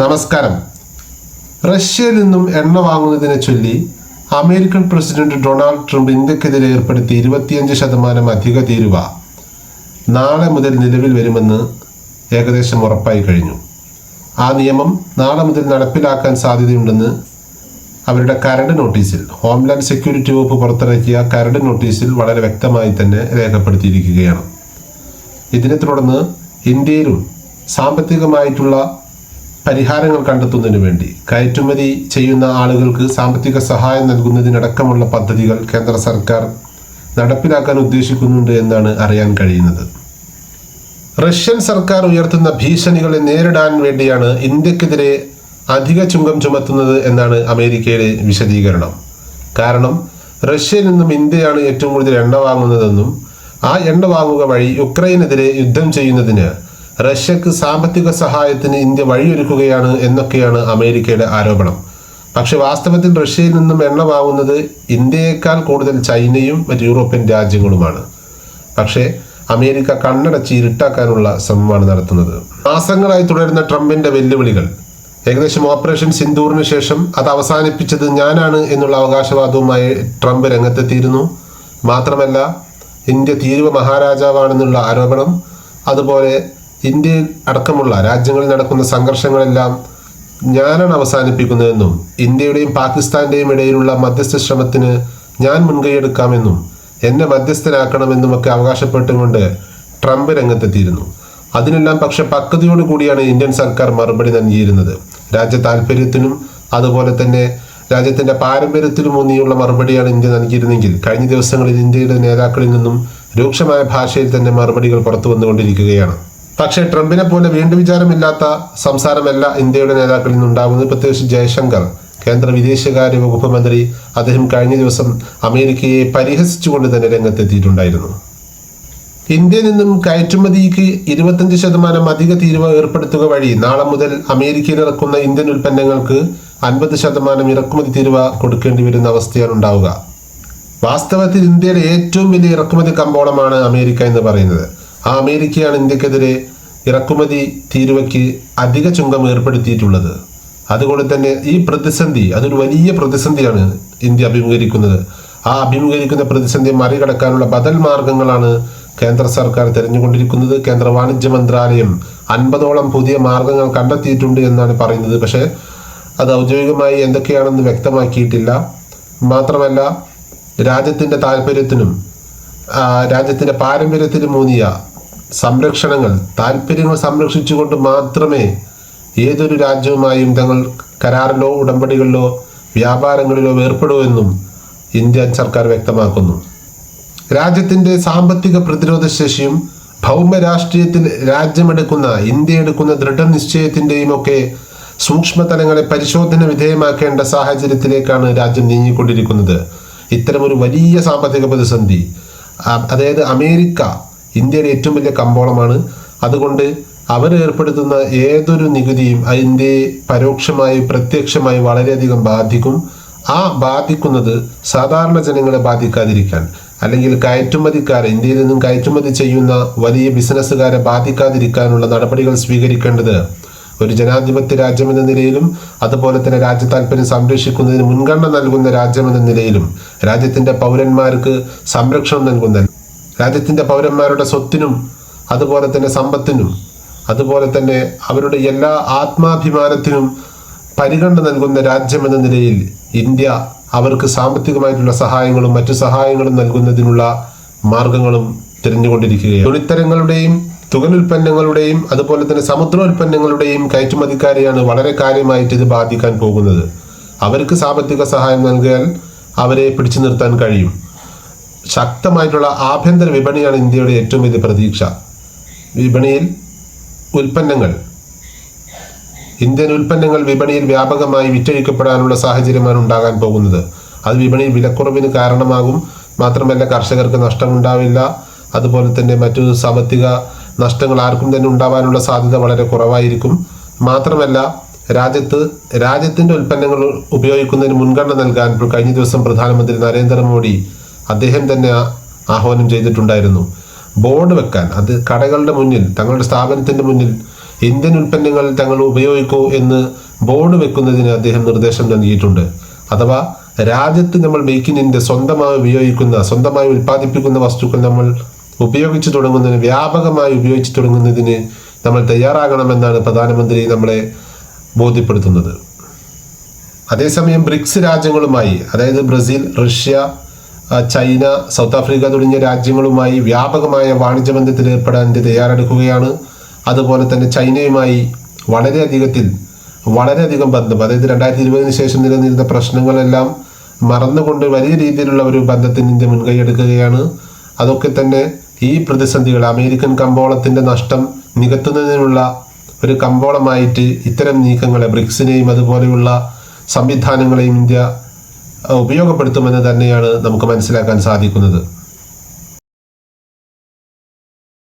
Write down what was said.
നമസ്കാരം. റഷ്യയിൽ നിന്നും എണ്ണ വാങ്ങുന്നതിനെ ചൊല്ലി അമേരിക്കൻ പ്രസിഡന്റ് ഡൊണാൾഡ് ട്രംപ് ഇന്ത്യക്കെതിരെ ഏർപ്പെടുത്തിയ ഇരുപത്തിയഞ്ച് ശതമാനം അധിക തീരുവ നാളെ മുതൽ നിലവിൽ വരുമെന്ന് ഏകദേശം ഉറപ്പായി കഴിഞ്ഞു. ആ നിയമം നാളെ മുതൽ നടപ്പിലാക്കാൻ സാധ്യതയുണ്ടെന്ന് അവരുടെ കരട് നോട്ടീസിൽ ഹോംലാൻഡ് സെക്യൂരിറ്റി വകുപ്പ് പുറത്തിറക്കിയ കരട് നോട്ടീസിൽ വളരെ വ്യക്തമായി തന്നെ രേഖപ്പെടുത്തിയിരിക്കുകയാണ്. ഇതിനെ തുടർന്ന് ഇന്ത്യയിലും സാമ്പത്തികമായിട്ടുള്ള പരിഹാരങ്ങൾ കണ്ടെത്തുന്നതിനു വേണ്ടി കയറ്റുമതി ചെയ്യുന്ന ആളുകൾക്ക് സാമ്പത്തിക സഹായം നൽകുന്നതിനടക്കമുള്ള പദ്ധതികൾ കേന്ദ്ര സർക്കാർ നടപ്പിലാക്കാൻ ഉദ്ദേശിക്കുന്നുണ്ട് എന്നാണ് അറിയാൻ കഴിയുന്നത്. റഷ്യൻ സർക്കാർ ഉയർത്തുന്ന ഭീഷണികളെ നേരിടാൻ വേണ്ടിയാണ് ഇന്ത്യക്കെതിരെ അധിക ചുങ്കം ചുമത്തുന്നത് എന്നാണ് അമേരിക്കയുടെ വിശദീകരണം. കാരണം റഷ്യയിൽ നിന്നും ഇന്ത്യയാണ് ഏറ്റവും കൂടുതൽ എണ്ണ വാങ്ങുന്നതെന്നും ആ എണ്ണ വാങ്ങുക വഴി യുക്രൈനെതിരെ യുദ്ധം ചെയ്യുന്നതിന് റഷ്യക്ക് സാമ്പത്തിക സഹായത്തിന് ഇന്ത്യ വഴിയൊരുക്കുകയാണ് എന്നൊക്കെയാണ് അമേരിക്കയുടെ ആരോപണം. പക്ഷെ വാസ്തവത്തിൽ റഷ്യയിൽ നിന്നും എണ്ണ വാങ്ങുന്നത് ഇന്ത്യയേക്കാൾ കൂടുതൽ ചൈനയും മറ്റ് യൂറോപ്യൻ രാജ്യങ്ങളുമാണ്. പക്ഷേ അമേരിക്ക കണ്ണടച്ച് ഇരുട്ടാക്കാനുള്ള ശ്രമമാണ് നടത്തുന്നത്. മാസങ്ങളായി തുടരുന്ന ട്രംപിന്റെ വെല്ലുവിളികൾ. ഏകദേശം ഓപ്പറേഷൻ സിന്ദൂറിന് ശേഷം അത് അവസാനിപ്പിച്ചത് ഞാനാണ് എന്നുള്ള അവകാശവാദവുമായി ട്രംപ് രംഗത്തെത്തിയിരുന്നു. മാത്രമല്ല ഇന്ത്യ തീരുവ മഹാരാജാവാണെന്നുള്ള ആരോപണം അതുപോലെ ഇന്ത്യയിൽ അടക്കമുള്ള രാജ്യങ്ങളിൽ നടക്കുന്ന സംഘർഷങ്ങളെല്ലാം ഞാനാണ് അവസാനിപ്പിക്കുന്നതെന്നും ഇന്ത്യയുടെയും പാകിസ്ഥാന്റെയും ഇടയിലുള്ള മധ്യസ്ഥ ശ്രമത്തിന് ഞാൻ മുൻകൈയെടുക്കാമെന്നും എന്നെ മധ്യസ്ഥനാക്കണമെന്നുമൊക്കെ അവകാശപ്പെട്ടുകൊണ്ട് ട്രംപ് രംഗത്തെത്തിയിരുന്നു. അതിനെല്ലാം പക്ഷെ പക്വതയോടു കൂടിയാണ് ഇന്ത്യൻ സർക്കാർ മറുപടി നൽകിയിരുന്നത്. രാജ്യ താല്പര്യത്തിനും അതുപോലെ തന്നെ രാജ്യത്തിന്റെ പാരമ്പര്യത്തിലും ഊന്നിയുള്ള മറുപടിയാണ് ഇന്ത്യ നൽകിയിരുന്നെങ്കിൽ കഴിഞ്ഞ ദിവസങ്ങളിൽ ഇന്ത്യയുടെ നേതാക്കളിൽ നിന്നും രൂക്ഷമായ ഭാഷയിൽ തന്നെ മറുപടികൾ പുറത്തു വന്നുകൊണ്ടിരിക്കുകയാണ്. പക്ഷേ ട്രംപിനെ പോലെ വീണ്ടും വിചാരമില്ലാത്ത സംസാരമല്ല ഇന്ത്യയുടെ നേതാക്കളിൽ നിന്നുണ്ടാകുന്നത്. പ്രത്യേകിച്ച് ജയശങ്കർ കേന്ദ്ര വിദേശകാര്യ വകുപ്പ് മന്ത്രി അദ്ദേഹം കഴിഞ്ഞ ദിവസം അമേരിക്കയെ പരിഹസിച്ചുകൊണ്ട് തന്നെ രംഗത്തെത്തിയിട്ടുണ്ടായിരുന്നു. ഇന്ത്യയിൽ നിന്നും കയറ്റുമതിക്ക് ഇരുപത്തഞ്ച് ശതമാനം അധിക തീരുവ ഏർപ്പെടുത്തുക വഴി നാളെ മുതൽ അമേരിക്കയിൽ ഇറക്കുന്ന ഇന്ത്യൻ ഉൽപ്പന്നങ്ങൾക്ക് അൻപത് ശതമാനം ഇറക്കുമതി തീരുവ കൊടുക്കേണ്ടി വരുന്ന അവസ്ഥയാണ് ഉണ്ടാവുക. വാസ്തവത്തിൽ ഇന്ത്യയിലെ ഏറ്റവും വലിയ ഇറക്കുമതി കമ്പോളമാണ് അമേരിക്ക എന്ന് പറയുന്നത്. ആ അമേരിക്കയാണ് ഇന്ത്യക്കെതിരെ ഇറക്കുമതി തീരുവയ്ക്ക് അധിക ചുങ്കം ഏർപ്പെടുത്തിയിട്ടുള്ളത്. അതുകൊണ്ട് തന്നെ ഈ പ്രതിസന്ധി അതൊരു വലിയ പ്രതിസന്ധിയാണ് ഇന്ത്യ അഭിമുഖീകരിക്കുന്നത്. ആ അഭിമുഖീകരിക്കുന്ന പ്രതിസന്ധി മറികടക്കാനുള്ള ബദൽ മാർഗങ്ങളാണ് കേന്ദ്ര സർക്കാർ തിരഞ്ഞുകൊണ്ടിരിക്കുന്നത്. കേന്ദ്ര വാണിജ്യ മന്ത്രാലയം അൻപതോളം പുതിയ മാർഗങ്ങൾ കണ്ടെത്തിയിട്ടുണ്ട് എന്നാണ് പറയുന്നത്. പക്ഷേ അത് ഔദ്യോഗികമായി എന്തൊക്കെയാണെന്ന് വ്യക്തമാക്കിയിട്ടില്ല. മാത്രമല്ല രാജ്യത്തിന്റെ താല്പര്യത്തിനും രാജ്യത്തിന്റെ പാരമ്പര്യത്തിനും ഊന്നിയ സംരക്ഷണങ്ങൾ താല്പര്യങ്ങൾ സംരക്ഷിച്ചുകൊണ്ട് മാത്രമേ ഏതൊരു രാജ്യവുമായും തങ്ങൾ കരാറിലോ ഉടമ്പടികളിലോ വ്യാപാരങ്ങളിലോ ഏർപ്പെടൂ എന്നും ഇന്ത്യൻ സർക്കാർ വ്യക്തമാക്കുന്നു. രാജ്യത്തിന്റെ സാമ്പത്തിക പ്രതിരോധ ശേഷിയും ഭൗമരാഷ്ട്രീയത്തിൽ രാജ്യമെടുക്കുന്ന ഇന്ത്യ എടുക്കുന്ന ദൃഢനിശ്ചയത്തിന്റെയും ഒക്കെ സൂക്ഷ്മതലങ്ങളെ പരിശോധന വിധേയമാക്കേണ്ട സാഹചര്യത്തിലേക്കാണ് രാജ്യം നീങ്ങിക്കൊണ്ടിരിക്കുന്നത്. ഇത്തരമൊരു വലിയ സാമ്പത്തിക പ്രതിസന്ധി അതായത് അമേരിക്ക ഇന്ത്യയുടെ ഏറ്റവും വലിയ കമ്പോളമാണ്. അതുകൊണ്ട് അവർ ഏർപ്പെടുത്തുന്ന ഏതൊരു നികുതിയും അതിന്റെ പരോക്ഷമായി പ്രത്യക്ഷമായി വളരെയധികം ബാധിക്കും. ആ ബാധിക്കുന്നത് സാധാരണ ജനങ്ങളെ ബാധിക്കാതിരിക്കാൻ. അല്ലെങ്കിൽ കയറ്റുമതിക്കാരെ ഇന്ത്യയിൽ നിന്നും കയറ്റുമതി ചെയ്യുന്ന വലിയ ബിസിനസ്സുകാരെ ബാധിക്കാതിരിക്കാനുള്ള നടപടികൾ സ്വീകരിക്കേണ്ടത് ഒരു ജനാധിപത്യ രാജ്യമെന്ന നിലയിലും അതുപോലെ തന്നെ രാജ്യ താല്പര്യം സംരക്ഷിക്കുന്നതിന് മുൻഗണന നൽകുന്ന രാജ്യമെന്ന നിലയിലും രാജ്യത്തിന്റെ പൗരന്മാർക്ക് സംരക്ഷണം നൽകുന്ന രാജ്യത്തിന്റെ പൗരന്മാരുടെ സ്വത്തിനും അതുപോലെ തന്നെ സമ്പത്തിനും അതുപോലെ തന്നെ അവരുടെ എല്ലാ ആത്മാഭിമാനത്തിനും പരിഗണന നൽകുന്ന രാജ്യമെന്ന നിലയിൽ ഇന്ത്യ അവർക്ക് സാമ്പത്തികമായിട്ടുള്ള സഹായങ്ങളും മറ്റു സഹായങ്ങളും നൽകുന്നതിനുള്ള മാർഗങ്ങളും തിരഞ്ഞുകൊണ്ടിരിക്കുകയാണ്. തുണിത്തരങ്ങളുടെയും തുകലുൽപ്പന്നങ്ങളുടെയും അതുപോലെ തന്നെ സമുദ്രോൽപ്പന്നങ്ങളുടെയും കയറ്റുമതിക്കാരെയാണ് വളരെ കാര്യമായിട്ട് ഇത് ബാധിക്കാൻ പോകുന്നത്. അവർക്ക് സാമ്പത്തിക സഹായം നൽകിയാൽ അവരെ പിടിച്ചു നിർത്താൻ കഴിയും. ശക്തമായിട്ടുള്ള ആഭ്യന്തര വിപണിയാണ് ഇന്ത്യയുടെ ഏറ്റവും വലിയ പ്രതീക്ഷ. വിപണിയിൽ ഉൽപ്പന്നങ്ങൾ. ഇന്ത്യൻ ഉൽപ്പന്നങ്ങൾ വിപണിയിൽ വ്യാപകമായി വിറ്റഴിക്കപ്പെടാനുള്ള സാഹചര്യമാണ് ഉണ്ടാകാൻ പോകുന്നത്. അത് വിപണിയിൽ വിലക്കുറവിന് കാരണമാകും. മാത്രമല്ല കർഷകർക്ക് നഷ്ടമുണ്ടാവില്ല. അതുപോലെ തന്നെ മറ്റു സാമ്പത്തിക നഷ്ടങ്ങൾ ആർക്കും തന്നെ ഉണ്ടാവാനുള്ള സാധ്യത വളരെ കുറവായിരിക്കും. മാത്രമല്ല രാജ്യത്ത് രാജ്യത്തിന്റെ ഉൽപ്പന്നങ്ങൾ ഉപയോഗിക്കുന്നതിന് മുൻഗണന നൽകാൻ കഴിഞ്ഞ ദിവസം പ്രധാനമന്ത്രി നരേന്ദ്രമോദി അദ്ദേഹം തന്നെ ആഹ്വാനം ചെയ്തിട്ടുണ്ടായിരുന്നു. ബോർഡ് വെക്കാൻ. അത് കടകളുടെ മുന്നിൽ തങ്ങളുടെ സ്ഥാപനത്തിന്റെ മുന്നിൽ ഇന്ത്യൻ ഉൽപ്പന്നങ്ങൾ തങ്ങൾ ഉപയോഗിക്കൂ എന്ന് ബോർഡ് വെക്കുന്നതിന് അദ്ദേഹം നിർദ്ദേശം നൽകിയിട്ടുണ്ട്. അഥവാ രാജ്യത്ത് നമ്മൾ മേക്ക് ഇൻ ഇന്ത്യ സ്വന്തമായി ഉപയോഗിക്കുന്ന സ്വന്തമായി ഉൽപ്പാദിപ്പിക്കുന്ന വസ്തുക്കൾ നമ്മൾ ഉപയോഗിച്ചു തുടങ്ങുന്നതിന് വ്യാപകമായി ഉപയോഗിച്ചു തുടങ്ങുന്നതിന് നമ്മൾ തയ്യാറാകണമെന്നാണ് പ്രധാനമന്ത്രി നമ്മളെ ബോധ്യപ്പെടുത്തുന്നത്. അതേസമയം ബ്രിക്സ് രാജ്യങ്ങളുമായി അതായത് Brazil Russia China South Africa തുടങ്ങിയ രാജ്യങ്ങളുമായി വ്യാപകമായ വാണിജ്യ ബന്ധത്തിൽ ഏർപ്പെടാൻ ഇന്ത്യ തയ്യാറെടുക്കുകയാണ്. അതുപോലെ തന്നെ ചൈനയുമായി വളരെയധികത്തിൽ വളരെയധികം ബന്ധം അതായത് രണ്ടായിരത്തി ഇരുപതിന് ശേഷം നിലനിന്ന പ്രശ്നങ്ങളെല്ലാം മറന്നുകൊണ്ട് വലിയ രീതിയിലുള്ള ഒരു ബന്ധത്തിന് ഇന്ത്യ മുൻകൈയെടുക്കുകയാണ്. അതൊക്കെ തന്നെ ഈ പ്രതിസന്ധികൾ അമേരിക്കൻ കമ്പോളത്തിന്റെ നഷ്ടം നികത്തുന്നതിനുള്ള ഒരു കമ്പോളമായിട്ട് ഇത്തരം നീക്കങ്ങളെ ബ്രിക്സിനെയും അതുപോലെയുള്ള സംവിധാനങ്ങളെയും ഇന്ത്യ ഉപയോഗപ്പെടുത്തുമെന്ന് തന്നെയാണ് നമുക്ക് മനസ്സിലാക്കാൻ സാധിക്കുന്നത്.